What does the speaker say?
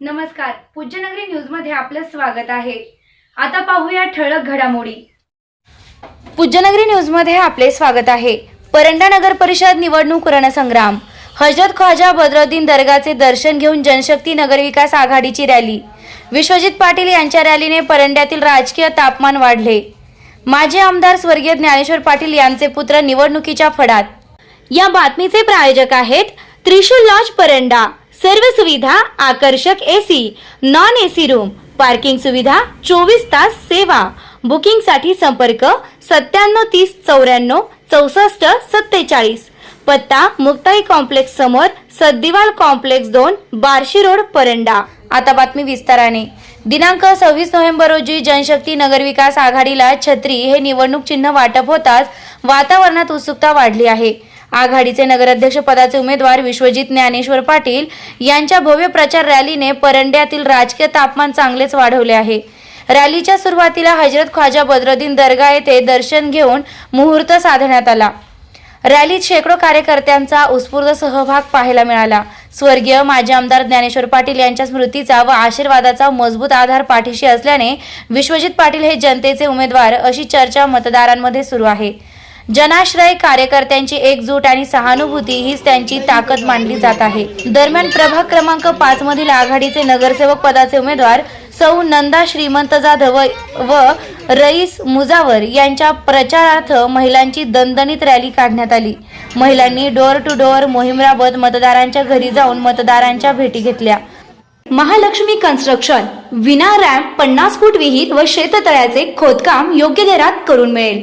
नमस्कार. पूज्यनगरी न्यूजमध्ये आपलं स्वागत आहे. आता पाहूया ठळक घडामोडी. पूज्यनगरी न्यूजमध्ये आपले स्वागत आहे. परंडा नगर परिषद निवडणूक रणसंग्राम. हजरत ख्वाजा बद्रुद्दीन दर्गाचे दर्शन घेऊन जनशक्ती नगरविकास आघाडीची रॅली. विश्वजित पाटील यांच्या रॅलीने परंड्यातील राजकीय तापमान वाढले. माजी आमदार स्वर्गीय ज्ञानेश्वर पाटील यांचे पुत्र निवडणुकीच्या फडात. या बातमीचे प्रायोजक आहेत त्रिशूल लॉज परंडा. सर्व सुविधा आकर्षक AC non AC room parking सुविधा चोवीस तास सेवा. बुकिंगसाठी संपर्क सत्त्याण्णव तीस चौऱ्याण्णव चौसष्ट सत्तेचाळीस. पत्ता मुक्ताई कॉम्प्लेक्स समोर सद्दिवाल कॉम्प्लेक्स दोन बार्शी रोड परंडा. आता बातमी विस्ताराने. दिनांक सव्वीस नोव्हेंबर रोजी जनशक्ती नगरविकास आघाडीला छत्री हे निवडणूक चिन्ह वाटप होताच वातावरणात उत्सुकता वाढली आहे. आघाडीचे नगराध्यक्ष पदाचे उमेदवार विश्वजित ज्ञानेश्वर पाटील यांच्या भव्य प्रचार रॅलीने परंड्यातील राजकीय तापमान चांगलेच वाढवले आहे. रॅलीच्या सुरुवातीला हजरत ख्वाजा बद्रुद्दीन दर्गा येथे दर्शन घेऊन मुहूर्त साधण्यात आला. रॅलीत शेकडो कार्यकर्त्यांचा उत्स्फूर्त सहभाग पाहायला मिळाला. स्वर्गीय माजी आमदार ज्ञानेश्वर पाटील यांच्या स्मृतीचा व आशीर्वादाचा मजबूत आधार पाठीशी असल्याने विश्वजित पाटील हे जनतेचे उमेदवार अशी चर्चा मतदारांमध्ये सुरू आहे. जनाश्रय कार्यकर्त्यांची एकजूट आणि सहानुभूती हीच त्यांची ताकद मानली जात आहे. दरम्यान प्रभाग क्रमांक पाच मधील आघाडीचे नगरसेवक पदाचे उमेदवार सौ नंदा श्रीमंत जाधव व रईस मुजावर यांच्या प्रचारार्थ महिलांची दणदणीत रॅली काढण्यात आली. महिलांनी डोअर टू डोअर मोहीम राबत मतदारांच्या घरी जाऊन मतदारांच्या भेटी घेतल्या. महालक्ष्मी कन्स्ट्रक्शन विना रॅम्प पन्नास फूट विहीर व शेततळ्याचे खोदकाम योग्य दरात करून मिळेल.